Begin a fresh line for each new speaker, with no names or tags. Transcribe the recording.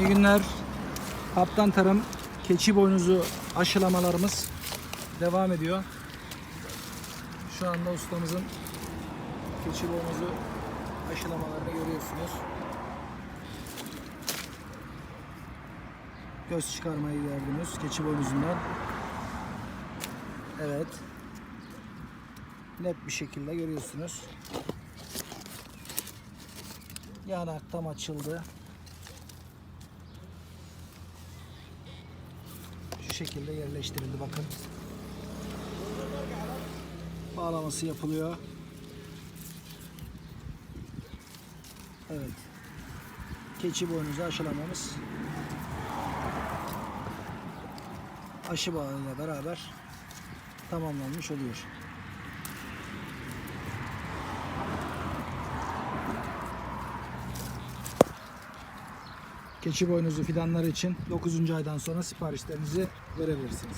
İyi günler. Kaptan Tarım keçi boynuzu aşılamalarımız devam ediyor. Şu anda ustamızın keçi boynuzu aşılamalarını görüyorsunuz. Göz çıkarmayı gördünüz keçi boynuzundan. Evet. Net bir şekilde görüyorsunuz. Yanak tam açıldı. Şekilde yerleştirildi bakın. Bağlaması yapılıyor. Evet. Keçi boynuzu aşılamamız aşı bağıyla beraber tamamlanmış oluyor. Keçi boynuzu fidanları için 9. aydan sonra siparişlerinizi verebilirsiniz.